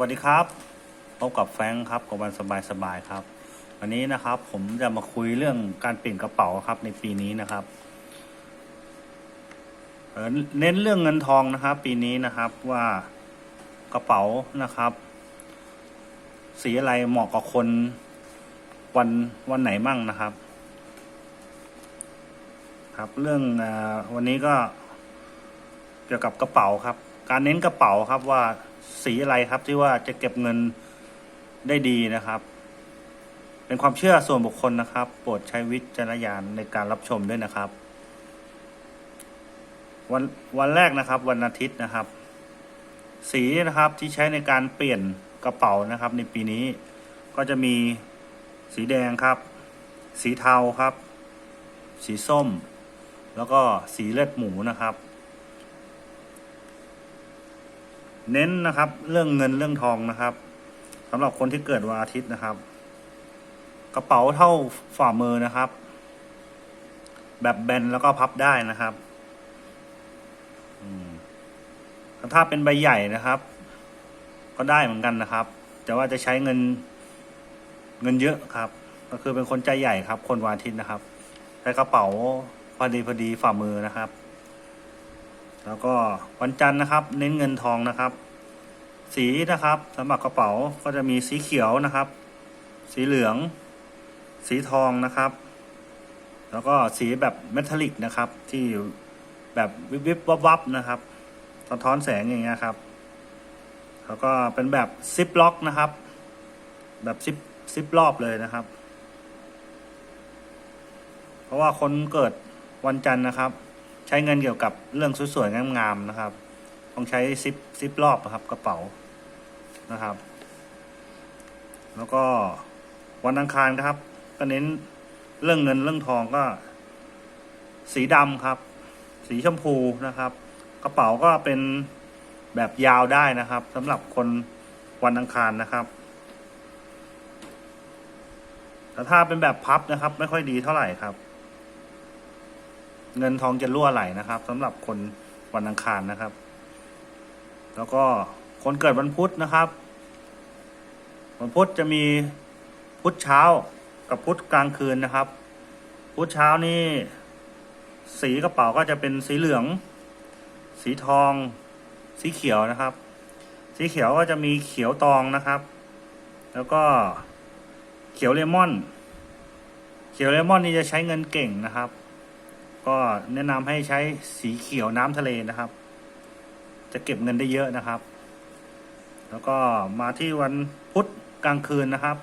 วัสดีครับพบกับแฟงครับกับวันสบายสบายๆครับ วันนี้นะครับ ผมจะมาคุยเรื่องการเปลี่ยนกระเป๋าครับในปีนี้นะครับเน้นเรื่องเงินทองนะครับ ปีนี้นะครับว่ากระเป๋านะครับ สีอะไรเหมาะกับคนวันวันไหนมั่งนะครับ ครับเรื่องอวันนี้ก็เกี่ยวกับกระเป๋าครับ การเน้นกระเป๋าครับว่า สีอะไรครับที่ว่าจะเก็บเงินได้ดีนะครับ เป็นความเชื่อส่วนบุคคลนะครับ โปรดใช้วิจารณญาณในการรับชมด้วยนะครับ วันวันแรกนะครับ วันอาทิตย์นะครับ สีนะครับที่ใช้ในการเปลี่ยนกระเป๋านะครับ ในปีนี้ ก็จะมีสีแดงครับ สีเทาครับ สีส้ม แล้วก็สีเลือดหมูนะครับ เน้นนะครับ เรื่องเงินเรื่องทองนะครับสำหรับคนที่เกิดวันอาทิตย์นะครับ กระเป๋าเท่าฝ่ามือนะครับ แบบแบนแล้วก็พับได้นะครับอืถ้าเป็นใบใหญ่นะครับ ก็ได้เหมือนกันนะครับ แต่ว่าจะใช้เงินเงินเยอะครับ ก็คือเป็นคนใจใหญ่ครับ คนวันอาทิตย์นะครับใช้กระเป๋าพอดีพอดีฝ่ามือนะครับ แล้วก็วันจันทร์นะครับ เน้นเงินทองนะครับ สีนะครับสำหรับกระเป๋าก็จะมีสีเขียวนะครับ สีเหลือง สีทองนะครับ แล้วก็สีแบบเมทัลลิกนะครับ ที่แบบวิบวิบวับวับนะครับสะท้อนแสงอย่างเงี้ยครับแล้วก็เป็นแบบซิปล็อกนะครับ แบบซิปซิปรอบเลยนะครับ เพราะว่าคนเกิดวันจันทร์นะครับ ใช้เงินเกี่ยวกับเรื่องสวยๆงามๆนะครับ ต้องใช้ซิปซิปรอบนะครับ กระเป๋านะครับ แล้วก็วันอังคารครับ ก็เน้นเรื่องเงินเรื่องทองก็ สีดำครับ สีชมพูนะครับ กระเป๋าก็เป็นแบบยาวได้นะครับสำหรับคนวันอังคารนะครับแต่ถ้าเป็นแบบพับนะครับ ไม่ค่อยดีเท่าไหร่ครับ เงินทองจะรั่วไหลนะครับสำหรับคนวันอังคารนะครับ แล้วก็คนเกิดวันพุธนะครับ วันพุธจะมีพุธเช้ากับพุธกลางคืนนะครับ พุธเช้านี่สีกระเป๋าก็จะเป็นสีเหลือง สีทอง สีเขียวนะครับ สีเขียวก็จะมีเขียวตองนะครับ แล้วก็เขียวเลมอน เขียวเลมอนนี่จะใช้เงินเก่งนะครับ ก็แนะนำให้ใช้สีเขียวน้ำทะเลนะครับ จะเก็บเงินได้เยอะนะครับ แล้วก็มาที่วันพุธกลางคืนนะครับ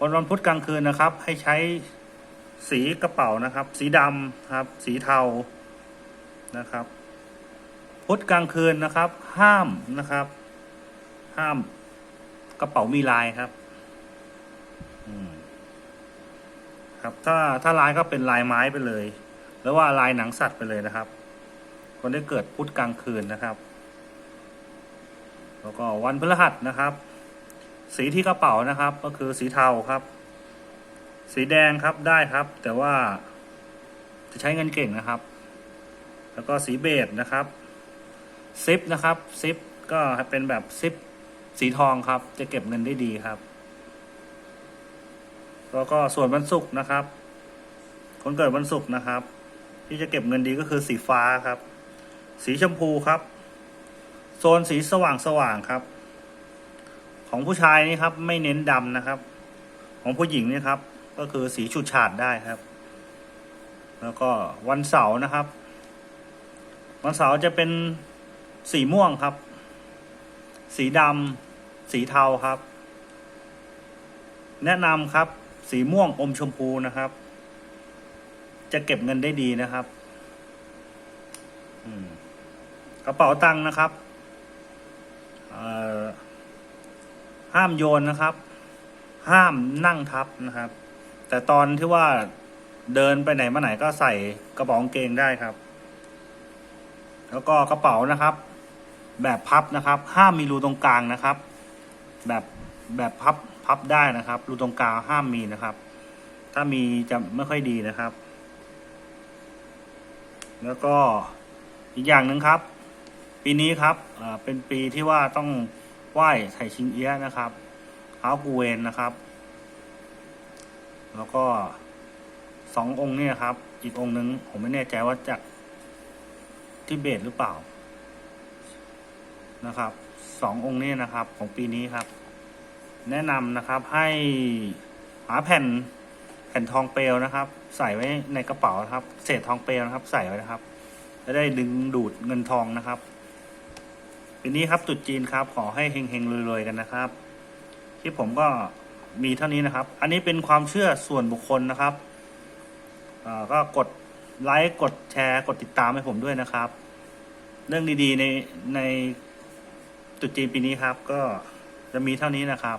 วันวันพุธกลางคืนนะครับ ให้ใช้สีกระเป๋านะครับ สีดำครับ สีเทานะครับ พุธกลางคืนนะครับ ห้ามนะครับ ห้ามกระเป๋ามีลายครับ อืม ครับ ถ้าถ้าลายก็เป็นลายไม้ไปเลย หรือว่าลายหนังสัตว์ไปเลยนะครับ คนได้เกิดพุธกลางคืนนะครับ แล้วก็วันพฤหัสนะครับ สีที่กระเป๋านะครับ ก็คือสีเทาครับ สีแดงครับได้ครับ แต่ว่าจะใช้เงินเก่งนะครับ แล้วก็สีเบจนะครับซิปนะครับซิปก็เป็นแบบซิปสีทองครับ จะเก็บเงินได้ดีครับ แล้วก็ส่วนวันศุกร์นะครับ คนเกิดวันศุกร์นะครับ ที่จะเก็บเงินดีก็คือสีฟ้าครับ สีชมพูครับ โซนสีสว่างสว่างครับ ของผู้ชายนี่ครับ ไม่เน้นดำนะครับ ของผู้หญิงนี่ครับ ก็คือสีฉูดฉาดได้ครับ แล้วก็วันเสาร์นะครับ วันเสาร์จะเป็นสีม่วงครับ สีดำสีเทาครับ แนะนำครับ สีม่วงอมชมพูนะครับ จะเก็บเงินได้ดีนะครับกระเป๋าตังค์นะครับห้ามโยนนะครับ ห้ามนั่งทับนะครับ แต่ตอนที่ว่าเดินไปไหนมาไหนก็ใส่กระเป๋ากางเกงได้ครับ แล้วก็กระเป๋านะครับ แบบพับนะครับ ห้ามมีรูตรงกลางนะครับ แบบ แบบพับพับได้นะครับ รูตรงกลางห้ามมีนะครับ ถ้ามีจะไม่ค่อยดีนะครับ แล้วก็อีกอย่างหนึ่งครับ ปีนี้ครับเป็นปีที่ว่าต้องไหว้ไถ่ชิงเอี้ยะนะครับเท้ากูเวนนะครับ แล้วก็สององค์เนี่ยครับ อีกองค์นึงผมไม่แน่ใจว่าจากทิเบตหรือเปล่านะครับสององค์นี้นะครับของปีนี้ครับ แนะนำนะครับให้หาแผ่นแผ่นทองเปลวนะครับ ใส่ไว้ในกระเป๋านะครับ เศษทองเปลวนะครับ ใส่ไว้นะครับจะได้ดึงดูดเงินทองนะครับปีนี้ครับตรุษจีนครับ ขอให้เฮงๆรวยๆกันนะครับ ที่ผมก็มีเท่านี้นะครับ อันนี้เป็นความเชื่อส่วนบุคคลนะครับก็กดไลค์กดแชร์ กดติดตามให้ผมด้วยนะครับ เรื่องดีๆในในตรุษจีนปีนี้ครับ ก็จะมีเท่านี้นะครับ